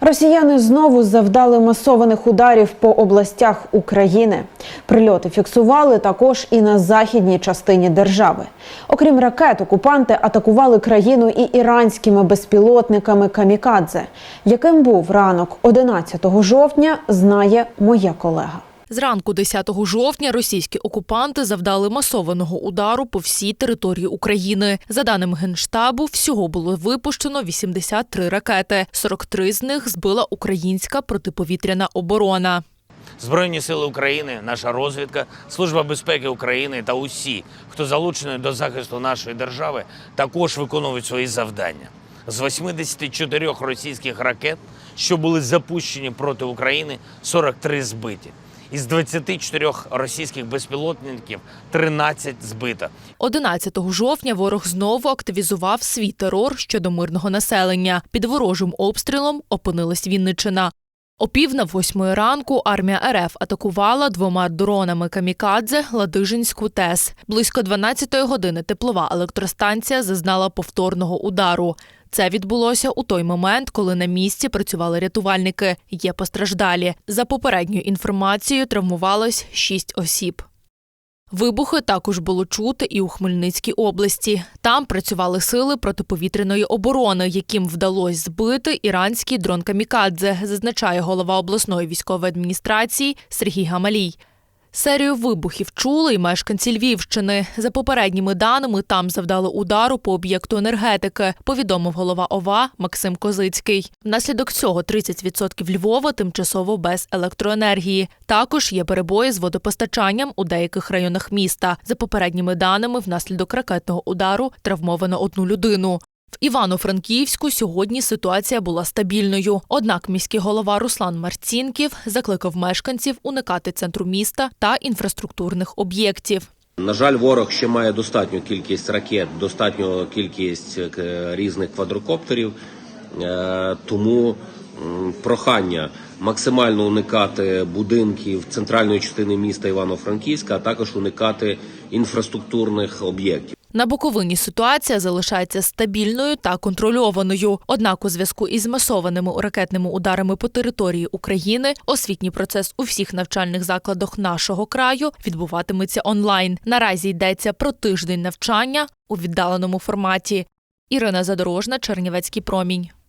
Росіяни знову завдали масованих ударів по областях України. Прильоти фіксували також і на західній частині держави. Окрім ракет, окупанти атакували країну і іранськими безпілотниками камікадзе. Яким був ранок 11 жовтня, знає моя колега. Зранку 10 жовтня російські окупанти завдали масованого удару по всій території України. За даними Генштабу, всього було випущено 83 ракети. 43 з них збила українська протиповітряна оборона. Збройні сили України, наша розвідка, Служба безпеки України та усі, хто залучений до захисту нашої держави, також виконують свої завдання. З 84 російських ракет, що були запущені проти України, 43 збиті. Із 24 російських безпілотників 13 збито. 11 жовтня ворог знову активізував свій терор щодо мирного населення. Під ворожим обстрілом опинилась Вінниччина. О пів на восьмої ранку армія РФ атакувала двома дронами камікадзе Ладижинську ТЕС. Близько 12-ї години теплова електростанція зазнала повторного удару. Це відбулося у той момент, коли на місці працювали рятувальники. Є постраждалі. За попередньою інформацією травмувалось шість осіб. Вибухи також було чути і у Хмельницькій області. Там працювали сили протиповітряної оборони, яким вдалося збити іранський дрон камікадзе, зазначає голова обласної військової адміністрації Сергій Гамалій. Серію вибухів чули й мешканці Львівщини. За попередніми даними, там завдали удару по об'єкту енергетики, повідомив голова ОВА Максим Козицький. Внаслідок цього 30% Львова тимчасово без електроенергії. Також є перебої з водопостачанням у деяких районах міста. За попередніми даними, внаслідок ракетного удару травмовано одну людину. В Івано-Франківську сьогодні ситуація була стабільною. Однак міський голова Руслан Марцінків закликав мешканців уникати центру міста та інфраструктурних об'єктів. На жаль, ворог ще має достатню кількість ракет, достатню кількість е, різних квадрокоптерів, Е, тому прохання максимально уникати будинків центральної частини міста Івано-Франківська, а також уникати інфраструктурних об'єктів. На Буковині ситуація залишається стабільною та контрольованою. Однак, у зв'язку із масованими ракетними ударами по території України освітній процес у всіх навчальних закладах нашого краю відбуватиметься онлайн. Наразі йдеться про тиждень навчання у віддаленому форматі. Ірина Задорожна, Чернівецький промінь.